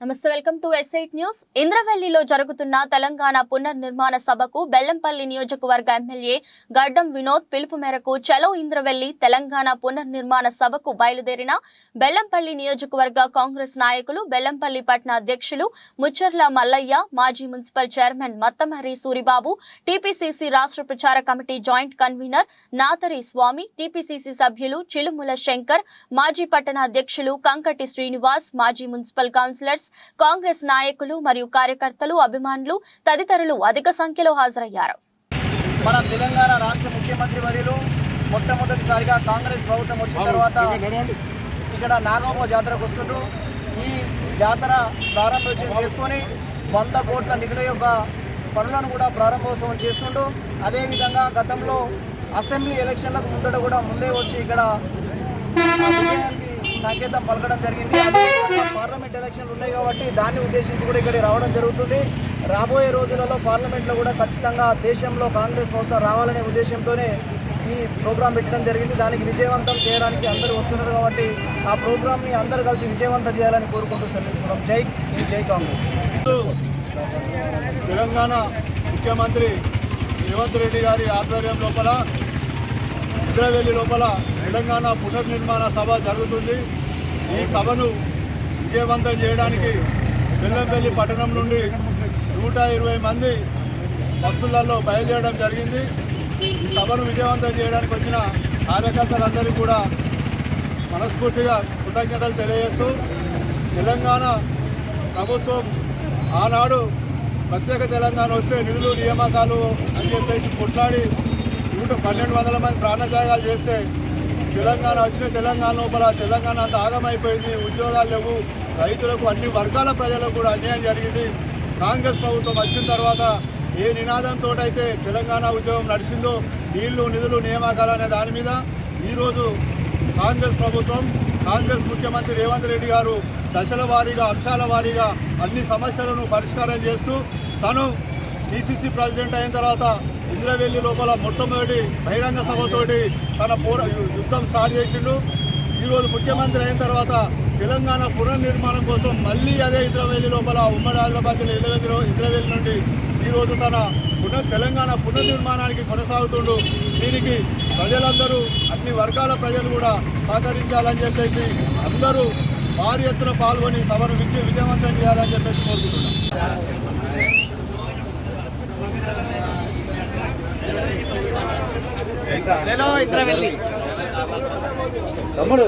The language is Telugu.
నమస్తే వెల్కమ్ టు ఎస్ఐట్ న్యూస్. ఇంద్రవెల్లిలో జరుగుతున్న తెలంగాణ పునర్నిర్మాణ సభకు బెల్లంపల్లి నియోజకవర్గ ఎమ్మెల్యే గడ్డం వినోద్ పిలుపు మేరకు చలో ఇంద్రవెల్లి తెలంగాణ పునర్నిర్మాణ సభకు బయలుదేరిన బెల్లంపల్లి నియోజకవర్గ కాంగ్రెస్ నాయకులు బెల్లంపల్లి పట్న అధ్యక్షులు ముచ్చర్ల మల్లయ్య మాజీ municipal chairman Mattamahari Suribabu TPCC రాష్ట్ర ప్రచార committee joint convener Nathari Swamy TPCC సభ్యులు చిలుముల శంకర్ మాజీ పట్టణ అధ్యక్షులు కంకటి శ్రీనివాస్ మాజీ మున్సిపల్ కౌన్సిలర్స్ కాంగ్రెస్. నాయకులు మరియు కార్యకర్తలు అభిమానులు తదితరులు అధిక సంఖ్యలో హాజరయ్యారు. మన తెలంగాణ రాష్ట్ర ముఖ్యమంత్రి వర్యులు మొట్టమొదటిసారిగా కాంగ్రెస్ ప్రభుత్వం వచ్చిన తర్వాత ఇక్కడ నాగమ్మ జాతరకు వస్తుండ్రు. ఈ జాతర ప్రారంభోత్సవం చేసుకొని వంద కోట్ల నిధుల యొక్క పనులను కూడా ప్రారంభోత్సవం చేస్తుండు అదేవిధంగా గతంలో అసెంబ్లీ ఎలక్షన్లకు ముందట కూడా ముందే వచ్చి ఇక్కడ సంకేతం పలకడం జరిగింది. పార్లమెంట్ ఎలక్షన్లు ఉన్నాయి కాబట్టి దాన్ని ఉద్దేశించి కూడా ఇక్కడికి రావడం జరుగుతుంది. రాబోయే రోజులలో పార్లమెంట్లో కూడా ఖచ్చితంగా దేశంలో కాంగ్రెస్ ప్రభుత్వం రావాలనే ఉద్దేశంతోనే ఈ ప్రోగ్రాం పెట్టడం జరిగింది. దానికి విజయవంతం చేయడానికి అందరూ వస్తున్నారు కాబట్టి ఆ ప్రోగ్రామ్ని అందరూ కలిసి విజయవంతం చేయాలని కోరుకుంటూ సెలవుతున్నాం జై జై కాంగ్రెస్. తెలంగాణ ముఖ్యమంత్రి రేవంత్ రెడ్డి గారి ఆధ్వర్యం లోపల ఇంద్రవెల్లి లోపల తెలంగాణ పునర్నిర్మాణ సభ జరుగుతుంది. ఈ సభను విజయవంతం చేయడానికి బెల్లంపల్లి పట్టణం నుండి నూట ఇరవై మంది బస్సులలో బయలుదేరడం జరిగింది. ఈ సభను విజయవంతం చేయడానికి వచ్చిన కార్యకర్తలందరికీ కూడా మనస్ఫూర్తిగా కృతజ్ఞతలు తెలియజేస్తూ తెలంగాణ ప్రభుత్వం ఆనాడు ప్రత్యేక తెలంగాణ వస్తే నిధులు నియామకాలు అని చెప్పేసి కొట్లాడి పన్నెండు వందల మంది ప్రాణత్యాగాలు చేస్తే తెలంగాణ వచ్చిన తెలంగాణ లోపల తెలంగాణ అంత ఆగమైపోయింది. ఉద్యోగాలు లేవు. రైతులకు అన్ని వర్గాల ప్రజలకు కూడా అన్యాయం జరిగింది. కాంగ్రెస్ ప్రభుత్వం వచ్చిన తర్వాత ఏ నినాదంతో అయితే తెలంగాణ ఉద్యోగం నడిచిందో నీళ్ళు నిధులు నియామకాలు అనే దాని మీద ఈరోజు కాంగ్రెస్ ప్రభుత్వం కాంగ్రెస్ ముఖ్యమంత్రి రేవంత్ రెడ్డి గారు దశల వారీగా అంశాల వారీగా అన్ని సమస్యలను పరిష్కారం చేస్తూ తను పిసిసి ప్రెసిడెంట్ అయిన తర్వాత ఇంద్రవెల్లి లోపల మొట్టమొదటి బహిరంగ సభతోటి తన పోర యుద్ధం స్టార్ట్ చేసిండు. ఈరోజు ముఖ్యమంత్రి అయిన తర్వాత తెలంగాణ పునర్నిర్మాణం కోసం మళ్ళీ అదే ఇంద్రవెల్లి లోపల ఉమ్మడి ఆదిలాబాద్ జిల్లా ఇంద్రవెల్లి ఇంద్రవెల్లి నుండి ఈరోజు తన పునర్ తెలంగాణ పునర్నిర్మాణానికి కొనసాగుతుండు. దీనికి ప్రజలందరూ అన్ని వర్గాల ప్రజలు కూడా సహకరించాలని చెప్పేసి అందరూ భారీ ఎత్తున పాల్గొని సభను విజయ విజయవంతం చేయాలని చెప్పేసి కోరుకుంటున్నాం. చలో వెళ్ళి తమ్ముడు.